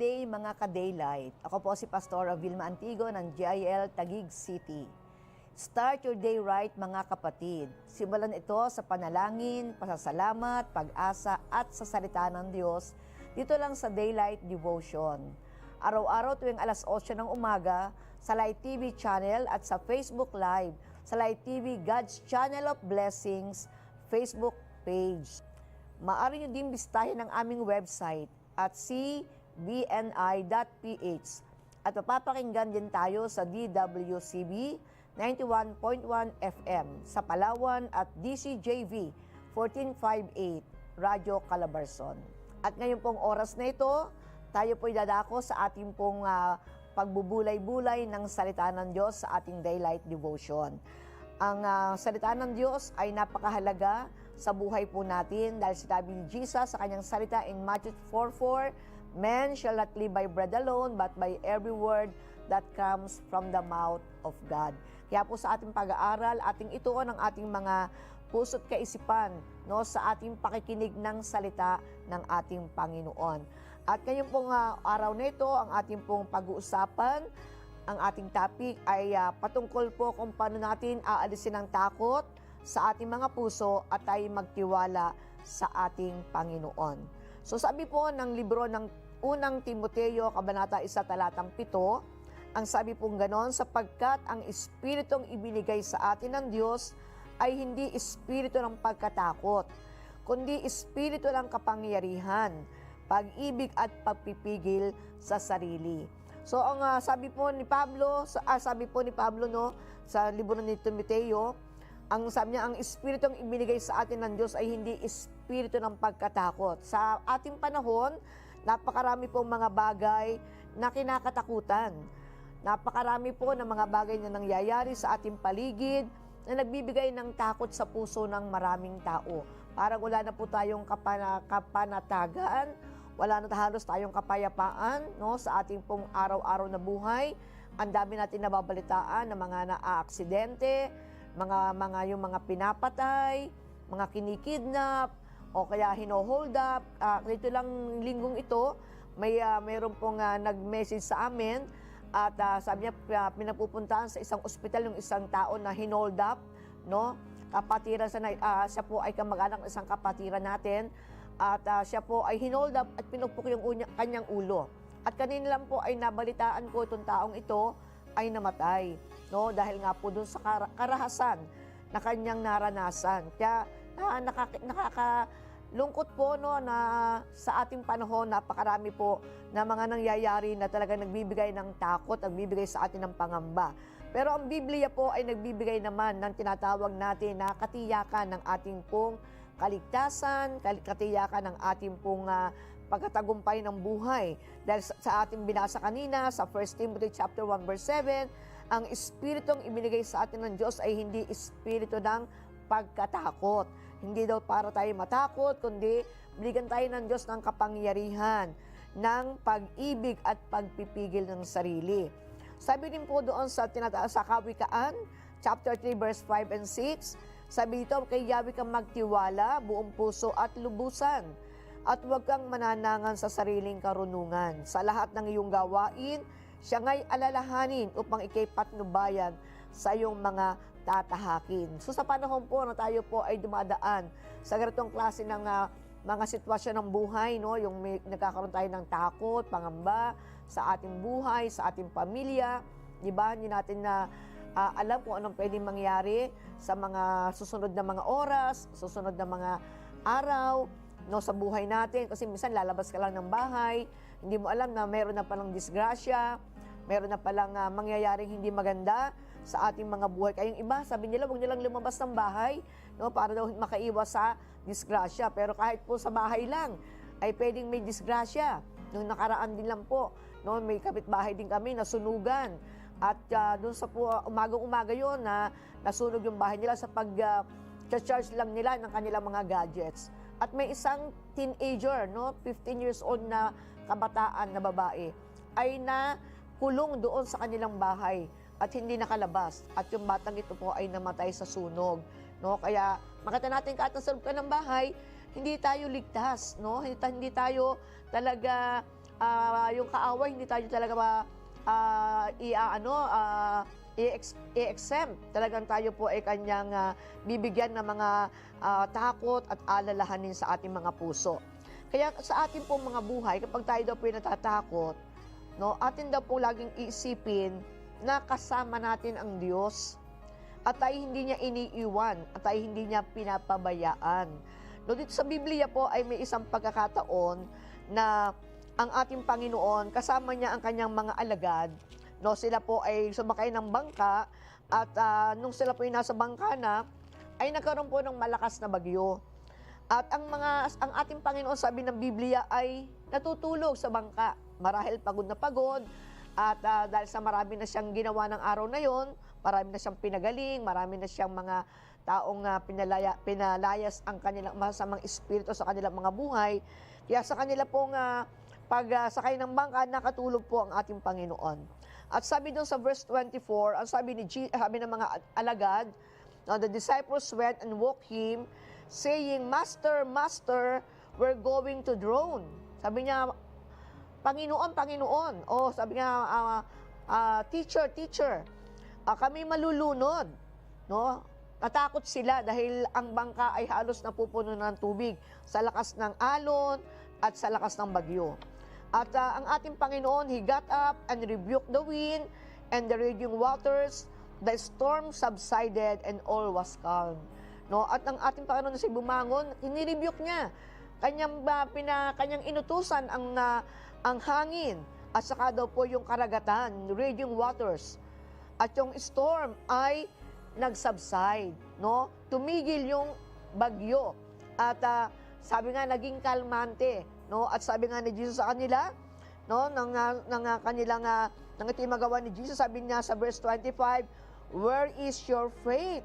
Day mga ka-daylight. Ako po si Pastora Vilma Antigo ng GIL Taguig City. Start your day right mga kapatid. Simulan ito sa panalangin, pasasalamat, pag-asa at sa salita ng Diyos dito lang sa Daylight Devotion. Araw-araw tuwing alas 8 ng umaga sa Light TV channel at sa Facebook Live sa Light TV God's Channel of Blessings Facebook page. Maaari nyo din bistahin ang aming website at cbni.ph at mapapakinggan din tayo sa DWCB 91.1 FM sa Palawan at DCJV 1458 Radyo Calabarzon. At ngayon pong oras na ito, tayo po'y dadako sa ating pong ah, pagbubulay-bulay ng salita ng Diyos sa ating daylight devotion. Ang ah, salita ng Diyos ay napakahalaga sa buhay po natin dahil sinabi ni Jesus sa kanyang salita in Matthew 4.4, Man shall not live by bread alone, but by every word that comes from the mouth of God. Kaya po sa ating pag-aaral, ating ituon ang ating mga puso't kaisipan no, sa ating pakikinig ng salita ng ating Panginoon. At ngayon pong ah, araw na ito, ang ating pong pag-uusapan, ang ating topic ay ah, patungkol po kung paano natin aalisin ang takot sa ating mga puso at tayo magtiwala sa ating Panginoon. So sabi po ng libro ng unang Timoteo, Kabanata 1, talatang 7, ang sabi pong ganon, sapagkat ang Espiritong ibinigay sa atin ng Diyos ay hindi Espiritu ng pagkatakot, kundi Espiritu ng kapangyarihan, pag-ibig at pagpipigil sa sarili. So ang ah, sabi po ni Pablo, sa, ah, sabi po ni Pablo no sa libro ni Timoteo, ang sabi niya ang espiritong ibinigay sa atin ng Diyos ay hindi espiritu ng pagkatakot. Sa ating panahon, napakarami pong mga bagay na kinakatakutan. Napakarami po ng mga bagay na nangyayari sa ating paligid na nagbibigay ng takot sa puso ng maraming tao. Parang wala na po tayong kapana, kapanatagan, wala na halos tayong kapayapaan no, sa ating pong araw-araw na buhay. Ang dami natin nababalitaan ng mga naaaksidente, mga mga yung mga pinapatay, mga kinikidnap, o kaya hino-hold up. Ah, dito lang linggong ito, may ah, mayroon pong ah, nag-message sa amin at ah, sabi niya ah, pinapupuntahan sa isang ospital yung isang tao na hinold up, no? Kapatiran sa ah, siya po ay kamag-anak ng isang kapatiran natin at ah, siya po ay hinold up at pinupok yung unya- kanyang ulo. At kanina lang po ay nabalitaan ko itong taong ito ay namatay, no? Dahil nga po dun sa kar- karahasan na kanyang naranasan. Kaya na, nakaka, nakakalungkot po no na sa ating panahon napakarami po na mga nangyayari na talaga nagbibigay ng takot, nagbibigay sa atin ng pangamba. Pero ang Biblia po ay nagbibigay naman ng tinatawag natin na katiyakan ng ating pong kaligtasan, kal- katiyakan ng ating pong ah, pagkatagumpay ng buhay. Dahil sa, sa ating binasa kanina sa 1 Timothy chapter 1 verse 7, ang espiritong ibinigay sa atin ng Diyos ay hindi espiritu ng pagkatakot. Hindi daw para tayo matakot, kundi binigyan tayo ng Diyos ng kapangyarihan, ng pag-ibig at pagpipigil ng sarili. Sabi din po doon sa, tinata- sa Kawikaan, chapter 3, verse 5 and 6, sabi dito, kay Yahweh kang magtiwala, buong puso at lubusan, at huwag kang mananangan sa sariling karunungan. Sa lahat ng iyong gawain, siya nga'y alalahanin upang ikay patnubayan sa iyong mga tatahakin. So sa panahon po na tayo po ay dumadaan sa ganitong klase ng ah, mga sitwasyon ng buhay, no? yung may, nagkakaroon tayo ng takot, pangamba sa ating buhay, sa ating pamilya, di ba? Hindi natin na ah, alam kung anong pwedeng mangyari sa mga susunod na mga oras, susunod na mga araw, no, sa buhay natin. Kasi minsan lalabas ka lang ng bahay, hindi mo alam na meron na palang disgrasya, meron na palang ah, mangyayaring hindi maganda sa ating mga buhay. Kaya yung iba, sabi nila, huwag nilang lumabas ng bahay no, para daw makaiwas sa disgrasya. Pero kahit po sa bahay lang, ay pwedeng may disgrasya. Nung nakaraan din lang po, No, may kapitbahay din kami nasunugan. At ah, doon sa po, umagang-umaga yon na nasunog yung bahay nila sa pag ah, charge lang nila ng kanilang mga gadgets. At may isang teenager, no, 15 years old na kabataan na babae, ay na kulong doon sa kanilang bahay at hindi nakalabas. At yung batang ito po ay namatay sa sunog. No? Kaya makita natin kahit nasa loob ka ng bahay, hindi tayo ligtas. No? Hindi, hindi tayo talaga, ah, yung kaaway, hindi tayo talaga ah, i, ah, ano, ah, i-ex- i-exempt. Talagang tayo po ay kanyang ah, bibigyan ng mga ah, takot at alalahanin sa ating mga puso. Kaya sa ating pong mga buhay, kapag tayo daw po ay natatakot, no, atin daw po laging iisipin na kasama natin ang Diyos at tayo hindi niya iniiwan at tayo hindi niya pinapabayaan. No, dito sa Biblia po ay may isang pagkakataon na ang ating Panginoon kasama niya ang kanyang mga alagad. No, sila po ay sumakay ng bangka at ah, nung sila po ay nasa bangka na ay nagkaroon po ng malakas na bagyo. At ang mga ang ating Panginoon sabi ng Biblia ay natutulog sa bangka. Marahil pagod na pagod at ah, dahil sa marami na siyang ginawa ng araw na yon, marami na siyang pinagaling, marami na siyang mga taong ah, pinalaya, pinalayas ang kanilang masamang espiritu sa kanilang mga buhay. Kaya sa kanila pong ah, pag ah, sakay ng bangka, nakatulog po ang ating Panginoon. At sabi doon sa verse 24, ang sabi ni G, sabi ng mga alagad, Now the disciples went and woke him, saying, Master, Master, we're going to drown. Sabi niya, Panginoon, Panginoon. O sabi niya, ah, ah, teacher, teacher, ah, kami malulunod. No? Natakot sila dahil ang bangka ay halos napupuno ng tubig sa lakas ng alon at sa lakas ng bagyo. At ah, ang ating Panginoon, He got up and rebuked the wind and the raging waters. The storm subsided and all was calm. No? At ang ating Panginoon si bumangon, inirebuke niya. Kanyang, ba, pina, kanyang inutusan ang, na ang hangin at saka daw po yung karagatan, raging waters. At yung storm ay nag-subside, no? Tumigil yung bagyo. At ah, sabi nga naging kalmante, no? At sabi nga ni Jesus sa kanila, no, ng ah, ng ah, kanilang uh, ng ito yung magawa ni Jesus, sabi niya sa verse 25, Where is your faith?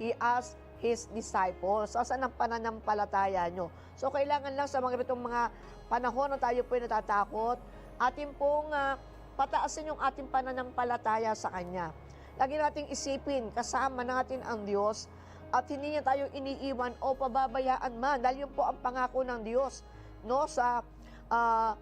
He asked his disciples. So, saan ang pananampalataya nyo? So, kailangan lang sa mga itong mga panahon na tayo po ay natatakot, atin pong ah, pataasin yung ating pananampalataya sa Kanya. Lagi nating isipin, kasama natin ang Diyos at hindi niya tayo iniiwan o pababayaan man. Dahil yun po ang pangako ng Diyos no, sa ah,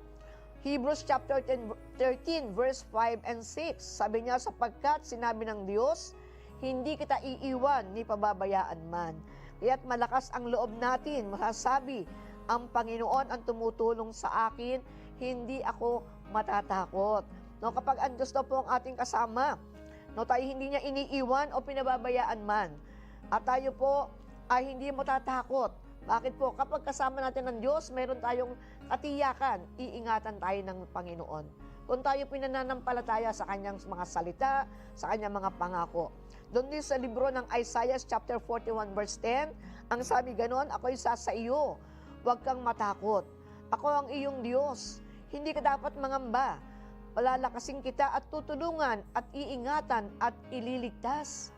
Hebrews chapter 10, 13, verse 5 and 6. Sabi niya, sapagkat sinabi ng Diyos, hindi kita iiwan ni pababayaan man. Kaya't malakas ang loob natin, masasabi, ang Panginoon ang tumutulong sa akin, hindi ako matatakot. No, kapag ang Diyos po ang ating kasama, no, tayo hindi niya iniiwan o pinababayaan man. At tayo po ay hindi matatakot. Bakit po? Kapag kasama natin ng Diyos, meron tayong katiyakan, iingatan tayo ng Panginoon. Kung tayo pinananampalataya sa kanyang mga salita, sa kanyang mga pangako. Doon din sa libro ng Isaiah chapter 41 verse 10, ang sabi ganon, ako'y sa iyo, huwag kang matakot. Ako ang iyong Diyos. Hindi ka dapat mangamba. Palalakasin kita at tutulungan at iingatan at ililigtas.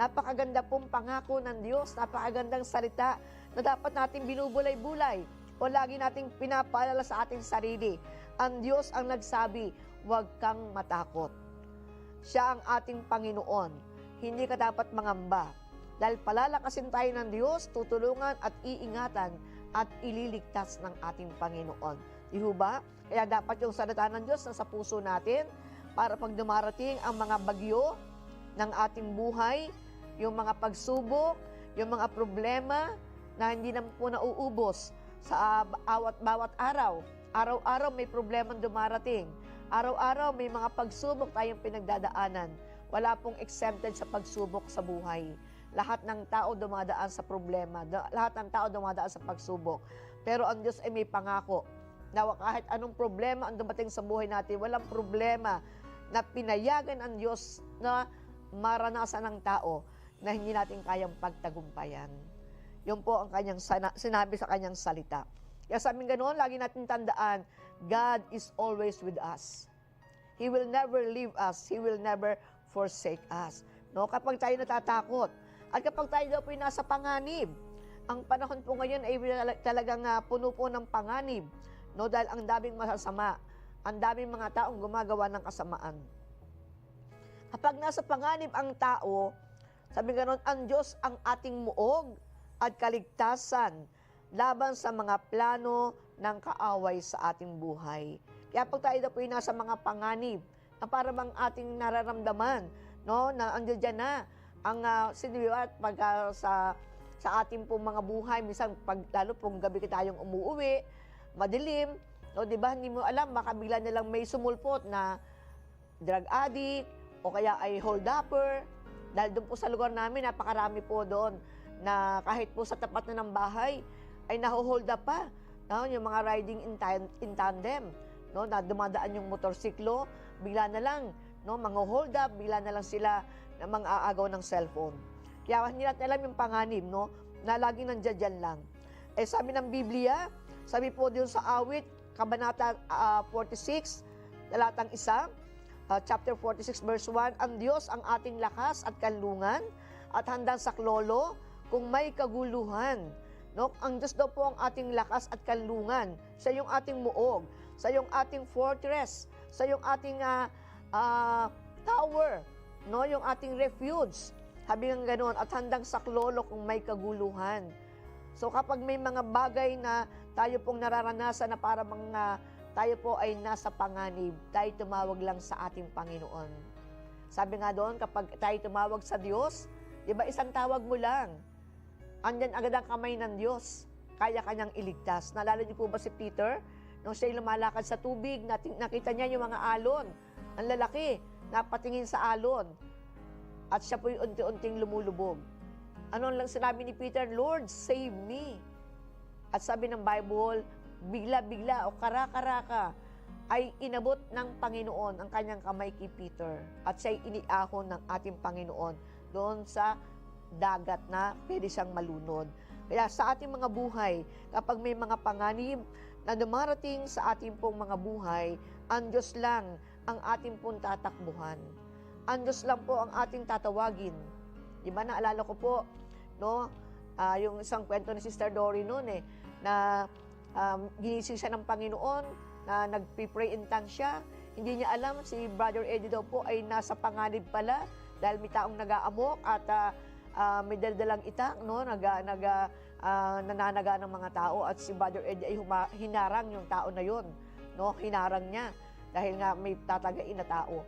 Napakaganda pong pangako ng Diyos, napakagandang salita na dapat nating binubulay-bulay o lagi nating pinapaalala sa ating sarili. Ang Diyos ang nagsabi, huwag kang matakot. Siya ang ating Panginoon. Hindi ka dapat mangamba. Dahil palalakasin tayo ng Diyos, tutulungan at iingatan at ililigtas ng ating Panginoon. Di ba? Kaya dapat yung salita ng Diyos nasa puso natin para pag dumarating ang mga bagyo ng ating buhay, yung mga pagsubok, yung mga problema na hindi na po nauubos sa awat bawat araw. Araw-araw may problema dumarating. Araw-araw may mga pagsubok tayong pinagdadaanan. Wala pong exempted sa pagsubok sa buhay. Lahat ng tao dumadaan sa problema. Lahat ng tao dumadaan sa pagsubok. Pero ang Diyos ay may pangako na kahit anong problema ang dumating sa buhay natin, walang problema na pinayagan ang Diyos na maranasan ng tao na hindi natin kayang pagtagumpayan. Yun po ang kanyang sana- sinabi sa kanyang salita. Kaya sa aming ganoon, lagi natin tandaan, God is always with us. He will never leave us. He will never forsake us. No, kapag tayo natatakot, at kapag tayo daw po ay nasa panganib, ang panahon po ngayon ay talagang uh, puno po ng panganib. No, dahil ang daming masasama, ang daming mga taong gumagawa ng kasamaan. Kapag nasa panganib ang tao, sabi ganon, ang Diyos ang ating muog at kaligtasan laban sa mga plano ng kaaway sa ating buhay. Kaya pag tayo na po nasa mga panganib, na para bang ating nararamdaman, no, na andiyan dyan na, ang uh, sinibiwat pag uh, sa sa ating pong mga buhay, minsan pag lalo pong gabi tayong umuwi, madilim, no, 'di ba? Hindi mo alam, makabila na lang may sumulpot na drug addict o kaya ay hold upper. Dahil doon po sa lugar namin, napakarami po doon na kahit po sa tapat na ng bahay ay naho-hold up pa. No, yung mga riding in, in tandem, no, na dumadaan yung motorsiklo, bigla na lang, no, mga hold up, bigla na lang sila na mga aagaw ng cellphone. Kaya hindi natin alam yung panganib, no, na laging nandiyan lang. Eh sabi ng Biblia, sabi po din sa awit, Kabanata uh, 46, talatang isa, uh, chapter 46 verse 1, ang Diyos ang ating lakas at kanlungan at handang saklolo kung may kaguluhan. No? Ang Diyos daw po ang ating lakas at kanlungan. Sa yung ating muog, sa yung ating fortress, sa yung ating uh, uh, tower, no? yung ating refuge. Sabi ng ganoon, at handang saklolo kung may kaguluhan. So kapag may mga bagay na tayo pong nararanasan na para mga tayo po ay nasa panganib, tayo tumawag lang sa ating Panginoon. Sabi nga doon, kapag tayo tumawag sa Diyos, di ba isang tawag mo lang, andyan agad ang kamay ng Diyos, kaya kanyang iligtas. Naalala niyo po ba si Peter? Nung siya'y lumalakad sa tubig, nakita niya yung mga alon. Ang lalaki, napatingin sa alon. At siya po'y unti-unting lumulubog. Ano lang sinabi ni Peter? Lord, save me. At sabi ng Bible, bigla-bigla o kara-karaka ay inabot ng Panginoon ang kanyang kamay kay Peter at siya'y iniahon ng ating Panginoon doon sa dagat na pwede siyang malunod. Kaya sa ating mga buhay, kapag may mga panganib na dumarating sa ating pong mga buhay, ang Diyos lang ang ating pong tatakbuhan. Ang Diyos lang po ang ating tatawagin. Di ba, naalala ko po, no, uh, yung isang kwento ni Sister Dory noon eh, na um, ginising siya ng Panginoon, na nagpipray in tongues siya. Hindi niya alam, si Brother Eddie daw po ay nasa panganib pala dahil may taong nag-aamok at uh, uh, may daldalang itak, no? Naga, naga, uh, nananaga ng mga tao at si Brother Eddie ay huma, hinarang yung tao na yon, no? Hinarang niya dahil nga may tatagain na tao.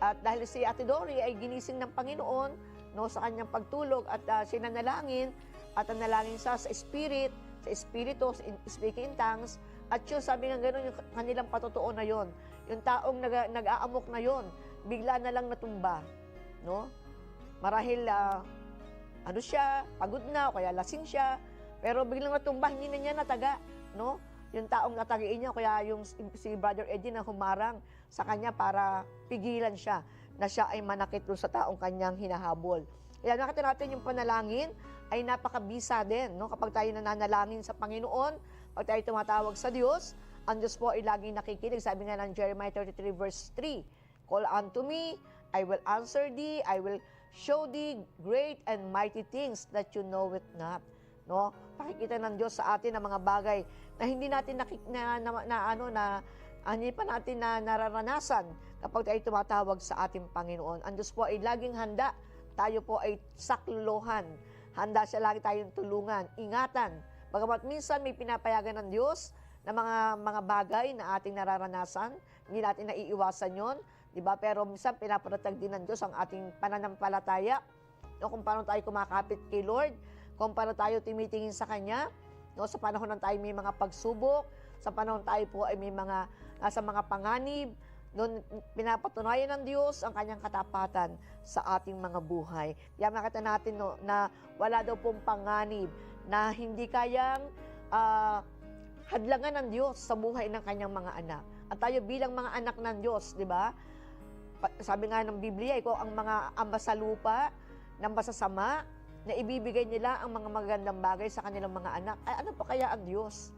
At dahil si Ate Dory ay ginising ng Panginoon, no, sa kanyang pagtulog at uh, sinanalangin at ang nalangin sa spirit, sa espiritu, speaking in tongues, at yun, sabi nga gano'n, yung kanilang patotoo na yon yung taong nag, nag-aamok na yon bigla na lang natumba. No? Marahil, uh, ano siya, pagod na, o kaya lasing siya, pero biglang natumba, hindi na niya nataga. No? Yung taong natagain niya, kaya yung si Brother Eddie na humarang sa kanya para pigilan siya na siya ay manakit sa taong kanyang hinahabol. Kaya nakita natin yung panalangin ay napakabisa din. No? Kapag tayo nananalangin sa Panginoon, pag tayo tumatawag sa Diyos, ang Diyos po ay laging nakikinig. Sabi nga ng Jeremiah 33 verse 3, Call unto me, I will answer thee, I will show thee great and mighty things that you know it not. No? Pakikita ng Diyos sa atin ang mga bagay na hindi natin nakik na, na, na, ano na hindi pa natin na nararanasan kapag tayo tumatawag sa ating Panginoon. Ang Diyos po ay laging handa. Tayo po ay saklolohan. Handa siya lagi tayong tulungan, ingatan, Bagamat minsan may pinapayagan ng Diyos na mga mga bagay na ating nararanasan, hindi natin naiiwasan yon, di ba? Pero minsan pinaparatag din ng Diyos ang ating pananampalataya, no, kung paano tayo kumakapit kay Lord, kung paano tayo tumitingin sa Kanya, no, sa panahon ng tayo may mga pagsubok, sa panahon tayo po ay may mga nasa mga panganib, noon pinapatunayan ng Diyos ang kanyang katapatan sa ating mga buhay. Kaya makita natin no, na wala daw pong panganib na hindi kayang uh, hadlangan ng Diyos sa buhay ng kanyang mga anak. At tayo bilang mga anak ng Diyos, di ba? Sabi nga ng Biblia, ikaw ang mga amba sa lupa, ng masasama, na ibibigay nila ang mga magandang bagay sa kanilang mga anak. Ay, ano pa kaya ang Diyos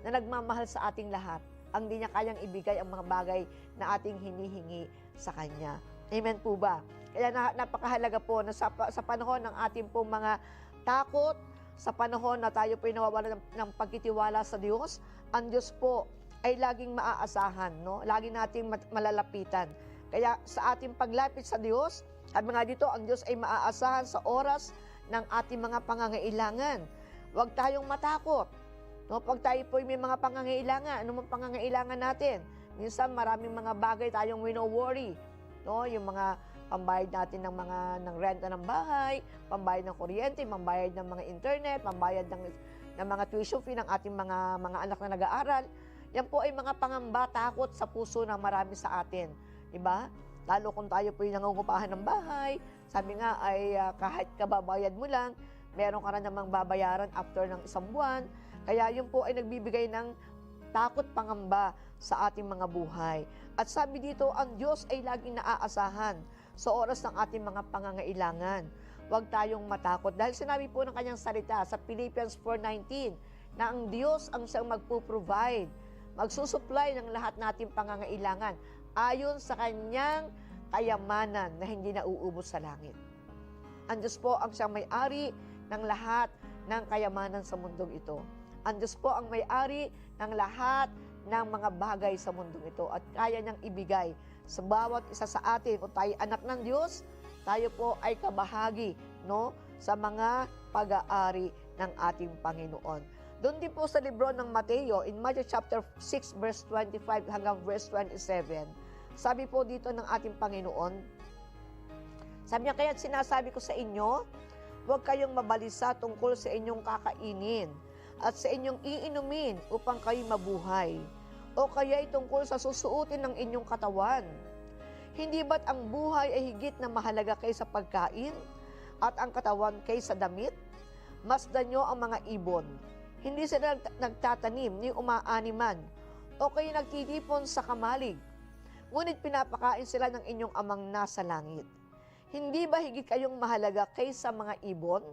na nagmamahal sa ating lahat? ang di niya kayang ibigay ang mga bagay na ating hinihingi sa Kanya. Amen po ba? Kaya na, napakahalaga po na sa, sa panahon ng ating pong mga takot, sa panahon na tayo po nawawala ng, ng pagkitiwala sa Diyos, ang Diyos po ay laging maaasahan, no? Lagi nating malalapitan. Kaya sa ating paglapit sa Diyos, sabi nga dito, ang Diyos ay maaasahan sa oras ng ating mga pangangailangan. Huwag tayong matakot. No, pag tayo po may mga pangangailangan, ano man pangangailangan natin? Minsan maraming mga bagay tayong wino-worry. No, yung mga pambayad natin ng mga ng renta ng bahay, pambayad ng kuryente, pambayad ng mga internet, pambayad ng ng mga tuition fee ng ating mga mga anak na nag-aaral. Yan po ay mga pangamba, takot sa puso ng marami sa atin. 'Di ba? Lalo kung tayo po yung nangungupahan ng bahay, sabi nga ay ah, kahit kababayad mo lang, meron ka na namang babayaran after ng isang buwan. Kaya yun po ay nagbibigay ng takot pangamba sa ating mga buhay. At sabi dito, ang Diyos ay laging naaasahan sa oras ng ating mga pangangailangan. Huwag tayong matakot. Dahil sinabi po ng kanyang salita sa Philippians 4.19 na ang Diyos ang siyang magpo-provide, magsusupply ng lahat nating pangangailangan ayon sa kanyang kayamanan na hindi nauubos sa langit. Ang Diyos po ang siyang may-ari ng lahat ng kayamanan sa mundong ito. Ang Diyos po ang may-ari ng lahat ng mga bagay sa mundong ito at kaya niyang ibigay sa bawat isa sa atin. Kung tayo anak ng Diyos, tayo po ay kabahagi no, sa mga pag-aari ng ating Panginoon. Doon din po sa libro ng Mateo, in Matthew chapter 6, verse 25 hanggang verse 27, sabi po dito ng ating Panginoon, sabi niya, kaya sinasabi ko sa inyo, huwag kayong mabalisa tungkol sa inyong kakainin at sa inyong iinumin upang kayo mabuhay. O kaya'y tungkol sa susuotin ng inyong katawan. Hindi ba't ang buhay ay higit na mahalaga kaysa pagkain at ang katawan kaysa damit? Masdan nyo ang mga ibon. Hindi sila nag- nagtatanim ni umaaniman o kayo nagtitipon sa kamalig. Ngunit pinapakain sila ng inyong amang nasa langit. Hindi ba higit kayong mahalaga kaysa mga ibon?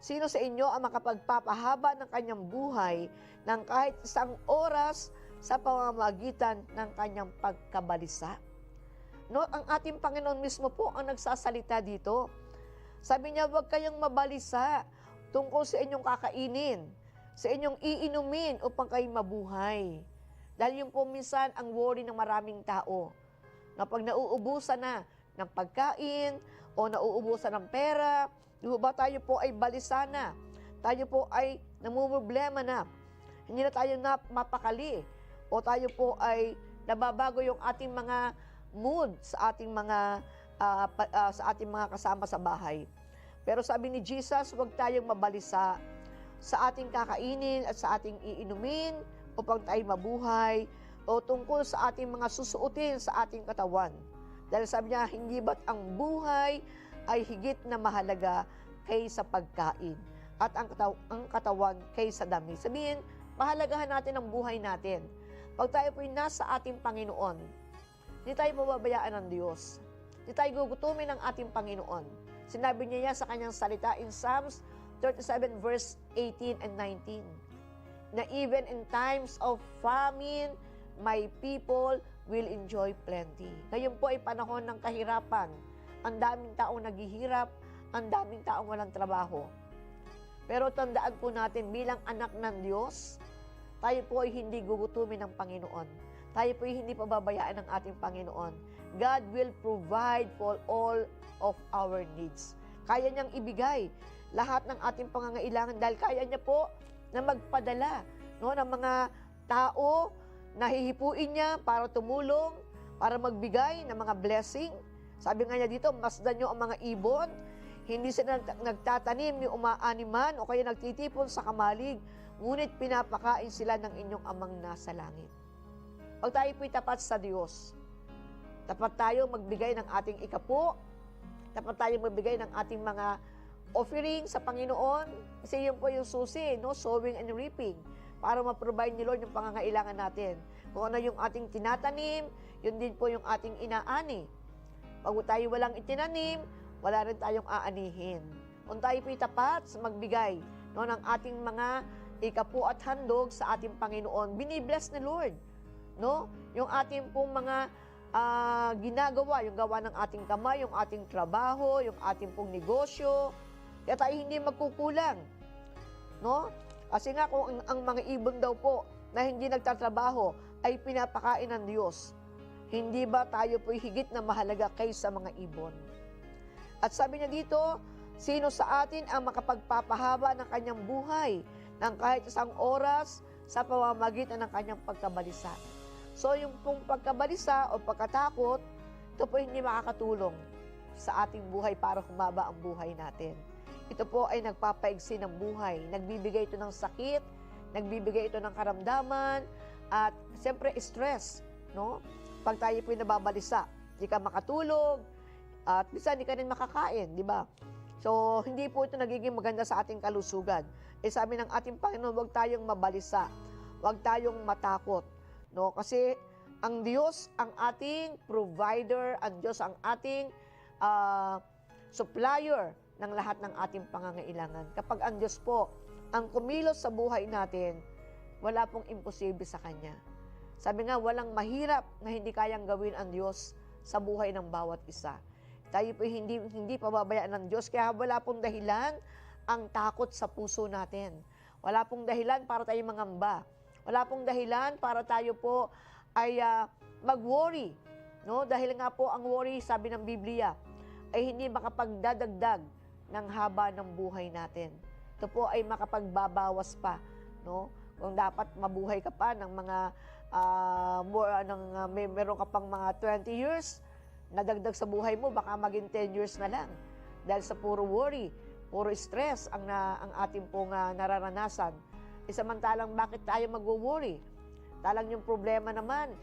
Sino sa inyo ang makapagpapahaba ng kanyang buhay ng kahit isang oras sa pamamagitan ng kanyang pagkabalisa? No, ang ating Panginoon mismo po ang nagsasalita dito. Sabi niya, huwag kayong mabalisa tungkol sa inyong kakainin, sa inyong iinumin upang kayo mabuhay. Dahil yung po minsan ang worry ng maraming tao, na pag nauubusan na ng pagkain o nauubusan ng pera, di ba tayo po ay balisa na, tayo po ay namumroblema na, hindi na tayo na mapakali, o tayo po ay nababago yung ating mga mood sa ating mga ah, pa- ah, sa ating mga kasama sa bahay. Pero sabi ni Jesus, huwag tayong mabalisa sa ating kakainin at sa ating iinumin upang tayo mabuhay o tungkol sa ating mga susuotin sa ating katawan. Dahil sabi niya, hindi ba't ang buhay ay higit na mahalaga kaysa pagkain at ang, kataw- ang katawan kaysa dami. Sabihin, pahalagahan natin ang buhay natin. Pag tayo po'y nasa ating Panginoon, hindi tayo pababayaan ng Diyos. Hindi tayo gugutumin ng ating Panginoon. Sinabi niya yan sa kanyang salita in Psalms 37 verse 18 and 19 na even in times of famine, my people will enjoy plenty. Ngayon po ay panahon ng kahirapan. Ang daming taong naghihirap, ang daming taong walang trabaho. Pero tandaan po natin bilang anak ng Diyos, tayo po ay hindi gugutumin ng Panginoon. Tayo po ay hindi pababayaan ng ating Panginoon. God will provide for all of our needs. Kaya niyang ibigay lahat ng ating pangangailangan dahil kaya niya po na magpadala no, ng mga tao na hihipuin niya para tumulong, para magbigay ng mga blessing. Sabi nga niya dito, masdan niyo ang mga ibon, hindi sila nag- nagtatanim ni umaaniman o kaya nagtitipon sa kamalig, ngunit pinapakain sila ng inyong amang nasa langit. Pag tayo po'y tapat sa Diyos, tapat tayo magbigay ng ating ikapo, tapat tayo magbigay ng ating mga offering sa Panginoon, kasi yun po yung susi, no? sowing and reaping, para ma-provide ni Lord yung pangangailangan natin. Kung ano yung ating tinatanim, yun din po yung ating inaani. Pag tayo walang itinanim, wala rin tayong aanihin. Kung tayo po'y tapat sa magbigay no, ng ating mga ikapu at handog sa ating Panginoon, binibless ni Lord. no? Yung ating pong mga ah, ginagawa, yung gawa ng ating kamay, yung ating trabaho, yung ating pong negosyo. Kaya tayo hindi magkukulang. No? Kasi nga kung ang, ang mga ibon daw po na hindi nagtatrabaho ay pinapakain ng Diyos, hindi ba tayo po higit na mahalaga kaysa mga ibon? At sabi niya dito, sino sa atin ang makapagpapahaba ng kanyang buhay ng kahit isang oras sa pamamagitan ng kanyang pagkabalisa? So yung pong pagkabalisa o pagkatakot, ito po hindi makakatulong sa ating buhay para humaba ang buhay natin. Ito po ay nagpapaigsi ng buhay. Nagbibigay ito ng sakit, nagbibigay ito ng karamdaman, at siyempre stress, no? Pag tayo po nababalisa, hindi ka makatulog, at minsan hindi ka rin makakain, di ba? So, hindi po ito nagiging maganda sa ating kalusugan. Eh, sabi ng ating Panginoon, huwag tayong mabalisa, huwag tayong matakot, no? Kasi ang Diyos ang ating provider, ang Diyos ang ating ah, supplier ng lahat ng ating pangangailangan. Kapag ang Diyos po ang kumilos sa buhay natin, wala pong imposible sa Kanya. Sabi nga, walang mahirap na hindi kayang gawin ang Diyos sa buhay ng bawat isa. Tayo po hindi, hindi pababayaan ng Diyos, kaya wala pong dahilan ang takot sa puso natin. Wala pong dahilan para tayo mangamba. Wala pong dahilan para tayo po ay ah, mag-worry. No? Dahil nga po ang worry, sabi ng Biblia, ay hindi makapagdadagdag ng haba ng buhay natin. Ito po ay makapagbabawas pa, no? Kung dapat mabuhay ka pa ng mga ah, more ng ah, may meron ka pang mga 20 years, nadagdag sa buhay mo baka maging 10 years na lang. Dahil sa puro worry, puro stress ang na, ang ating pong ah, nararanasan. E samantalang bakit tayo magwo-worry? Talang yung problema naman,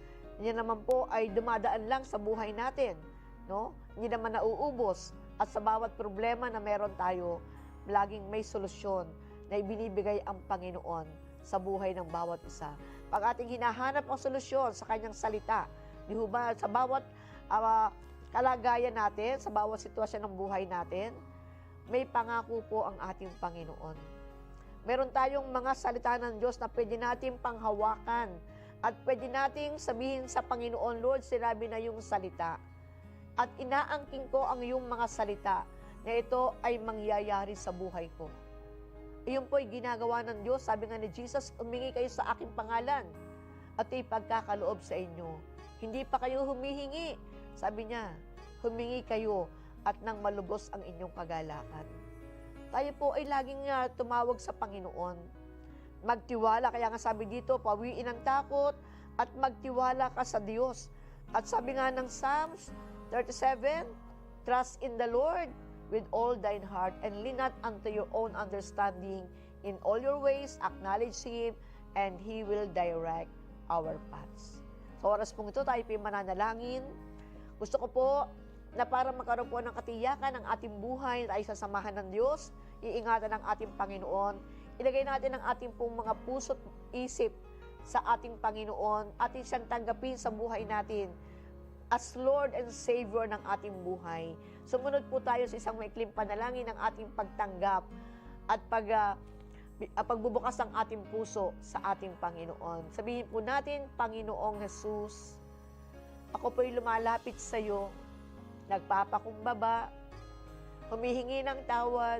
yan naman po ay dumadaan lang sa buhay natin, no? Hindi naman nauubos. At sa bawat problema na meron tayo, laging may solusyon na ibinibigay ang Panginoon sa buhay ng bawat isa. Pag ating hinahanap ang solusyon sa kanyang salita, di ba, sa bawat ah, kalagayan natin, sa bawat sitwasyon ng buhay natin, may pangako po ang ating Panginoon. Meron tayong mga salita ng Diyos na pwede nating panghawakan at pwede nating sabihin sa Panginoon, Lord, sinabi na yung salita. At inaangking ko ang iyong mga salita na ito ay mangyayari sa buhay ko. Iyon po ay ginagawa ng Diyos. Sabi nga ni Jesus, umingi kayo sa aking pangalan at ipagkakaloob sa inyo. Hindi pa kayo humihingi. Sabi niya, humingi kayo at nang malubos ang inyong kagalakan. Tayo po ay laging ah, tumawag sa Panginoon. Magtiwala, kaya nga sabi dito, pawiin ang takot at magtiwala ka sa Diyos. At sabi nga ng Psalms 37, Trust in the Lord with all thine heart and lean not unto your own understanding. In all your ways, acknowledge Him and He will direct our paths. Sa oras pong ito, tayo po mananalangin. Gusto ko po na para magkaroon po ng katiyakan ng ating buhay tayo sasamahan ng Diyos, iingatan ng ating Panginoon, ilagay natin ang ating pong mga puso't isip sa ating Panginoon at siyang tanggapin sa buhay natin as Lord and Savior ng ating buhay. Sumunod po tayo sa isang maikling panalangin ng ating pagtanggap at pag, ah, pagbubukas ng ating puso sa ating Panginoon. Sabihin po natin, Panginoong Jesus, ako po'y lumalapit sa iyo, nagpapakumbaba, humihingi ng tawad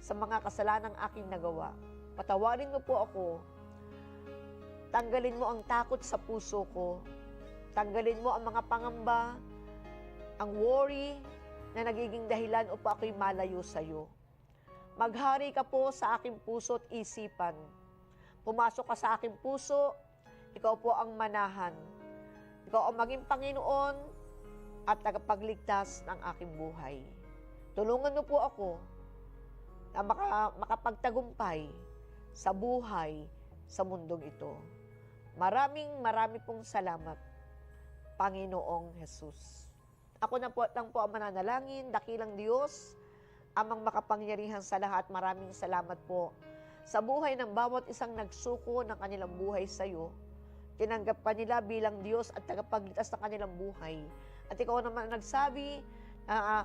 sa mga kasalanang aking nagawa. Patawarin mo po ako, tanggalin mo ang takot sa puso ko, tanggalin mo ang mga pangamba, ang worry na nagiging dahilan upang ako'y malayo sa iyo. Maghari ka po sa aking puso at isipan. Pumasok ka sa aking puso, ikaw po ang manahan. Ikaw ang maging Panginoon at tagapagligtas ng aking buhay. Tulungan mo po ako na maka, makapagtagumpay sa buhay sa mundong ito. Maraming marami pong salamat, Panginoong Jesus. Ako na po lang po ang mananalangin, dakilang Diyos, amang makapangyarihan sa lahat. Maraming salamat po sa buhay ng bawat isang nagsuko ng kanilang buhay sa iyo. Tinanggap ka nila bilang Diyos at tagapagligtas ng kanilang buhay. At ikaw naman nagsabi na ah,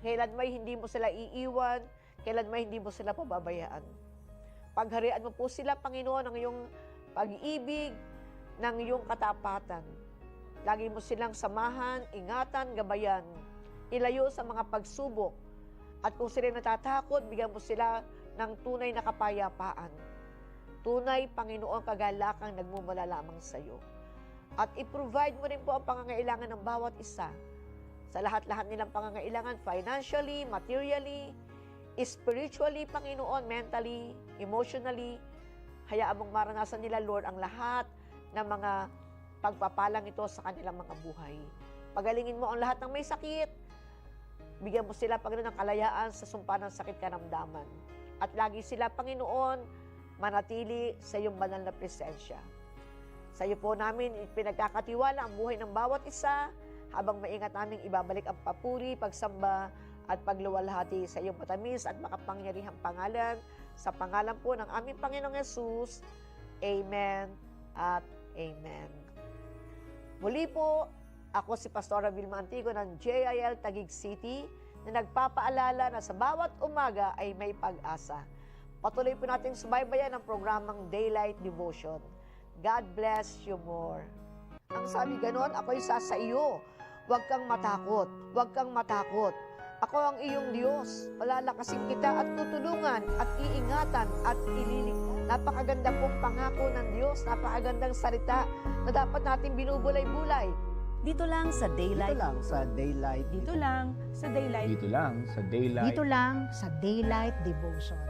kailan may hindi mo sila iiwan, kailan may hindi mo sila pababayaan. Pagharian mo po sila, Panginoon, ng iyong pag-ibig, ng iyong katapatan. Lagi mo silang samahan, ingatan, gabayan, ilayo sa mga pagsubok. At kung sila natatakot, bigyan mo sila ng tunay na kapayapaan. Tunay, Panginoon, kagalakang nagmumula lamang sa iyo. At i-provide mo rin po ang pangangailangan ng bawat isa. Sa lahat-lahat nilang pangangailangan, financially, materially, spiritually, Panginoon, mentally, emotionally, hayaan mong maranasan nila, Lord, ang lahat ng mga pagpapalang ito sa kanilang mga buhay. Pagalingin mo ang lahat ng may sakit. Bigyan mo sila, Panginoon, ng kalayaan sa sumpa ng sakit karamdaman. At lagi sila, Panginoon, manatili sa iyong banal na presensya. Sa iyo po namin pinagkakatiwala ang buhay ng bawat isa habang maingat naming ibabalik ang papuri, pagsamba at pagluwalhati sa iyong matamis at makapangyarihang pangalan sa pangalan po ng aming Panginoong Yesus. Amen at Amen. Muli po, ako si Pastora Vilma Antigo ng JIL Taguig City na nagpapaalala na sa bawat umaga ay may pag-asa. Patuloy po natin subaybayan ang programang Daylight Devotion. God bless you more. Ang sabi ganon, ako'y sasa iyo. Huwag kang matakot. Huwag kang matakot. Ako ang iyong Diyos. Palalakasin kita at tutulungan at iingatan at ililigtas. Napakaganda pong pangako ng Diyos. Napakagandang salita na dapat natin binubulay-bulay. Dito lang sa Dito Daylight. lang sa Daylight. Dito lang sa Daylight Dito lang sa Daylight. Dito lang sa Daylight Devotion.